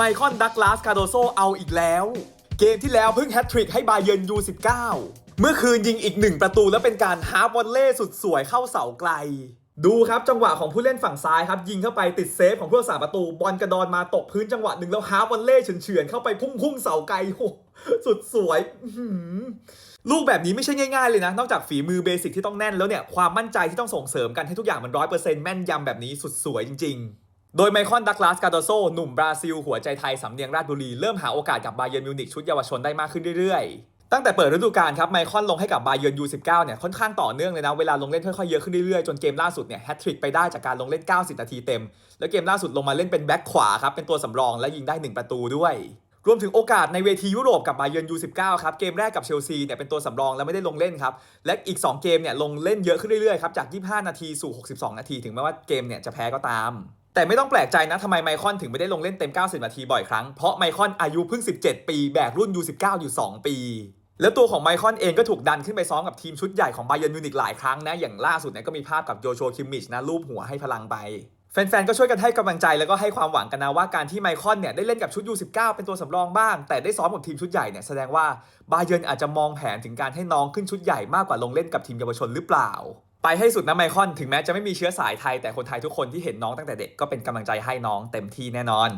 ไมคอนดักลาสคาโดโซเอาอีกแล้ว เกมที่แล้วเพิ่งแฮตทริกให้บาเยิร์นยู19เมื่อคืนยิงอีกหนึ่งประตูแล้วเป็นการฮาร์บอลเล่สุดสวยเข้าเสาไกล ดูครับจังหวะของผู้เล่นฝั่งซ้ายครับ ยิงเข้าไปติดเซฟของผู้รักษาประตูบอลกระดอนมาตกพื้นจังหวะหนึ่งแล้วฮาร์บอลเล่เฉือนๆเข้าไปพุ่งๆเสาไกลโอ้โหสุดสวยลูกแบบนี้ไม่ใช่ง่ายๆเลยนะ นอกจากฝีมือเบสิกที่ต้องแน่นแล้วเนี่ยความมั่นใจที่ต้องส่งเสริมกันให้ทุกอย่างมันร้อยเปอร์เซ็นต์แม่นยำแบบนี้สุดสวยจริง ๆ โดยไมคอนดักลาสกาโดโซหนุ่มบราซิล หัวใจไทยสำเนียงราชบุรี เริ่มหาโอกาสกับบาเยิร์นมิวนิกชุดเยาวชนได้มากขึ้นเรื่อยๆ ตั้งแต่เปิดฤดูกาลครับไมคอนลงให้กับบาเยิร์นยู19เนี่ยค่อนข้างต่อเนื่องเลยนะ เวลาลงเล่นค่อยๆเยอะขึ้นเรื่อยๆ จนเกมล่าสุดเนี่ยแฮตทริกไปได้จากการลงเล่น 90 นาทีเต็ม แล้วเกมล่าสุดลงมาเล่นเป็นแบ็คขวาครับเป็นตัวสำรองและยิงได้หนึ่งประตูด้วยรวมถึงโอกาสในเวทียุโรปกับบาเยิร์นยู19ครับ เกมแรกกับเชลซีเนี่ยเป็นตัวสำรองและไม่ได้ลงเล่นครับ และอีก 2 เกมเนี่ยลงเล่นเยอะขึ้นเรื่อยๆครับ จาก 25 นาทีสู่ 62 นาที ถึงแม้ว่าเกมเนี่ยจะแพ้ก็ตาม แต่ไม่ต้องแปลกใจนะทำไมไมคอนถึงไม่ได้ลงเล่นเต็ม 90 นาทีบ่อยครั้ง เพราะไมคอนอายุเพิ่ง 17 ปี แบกรุ่น U19 อยู่ 2 ปี แล้วตัวของไมคอนเองก็ถูกดันขึ้นไปซ้อมกับทีมชุดใหญ่ของไบเยิร์นมิวนิกหลายครั้งนะ อย่างล่าสุดเนี่ยก็มีภาพกับโยโชคิมมิชนะรูปหัวให้พลังไป แฟนๆ ก็ช่วยกันให้กำลังใจแล้วก็ให้ความหวังกันนะว่าการที่ไมคอนเนี่ยได้เล่นกับชุด U19 เป็นตัวสำรองบ้าง แต่ได้ซ้อมกับทีมชุดใหญ่เนี่ยแสดงว่าบาเยิร์นอาจจะมองแผนถึงการให้น้องขึ้นชุดใหญ่มากกว่าลงเล่นกับทีมเยาวชนหรือเปล่า ไปให้สุดนะไมคอนถึงแม้จะไม่มีเชื้อสายไทยแต่คนไทยทุกคนที่เห็นน้องตั้งแต่เด็กก็เป็นกำลังใจให้น้องเต็มที่แน่นอน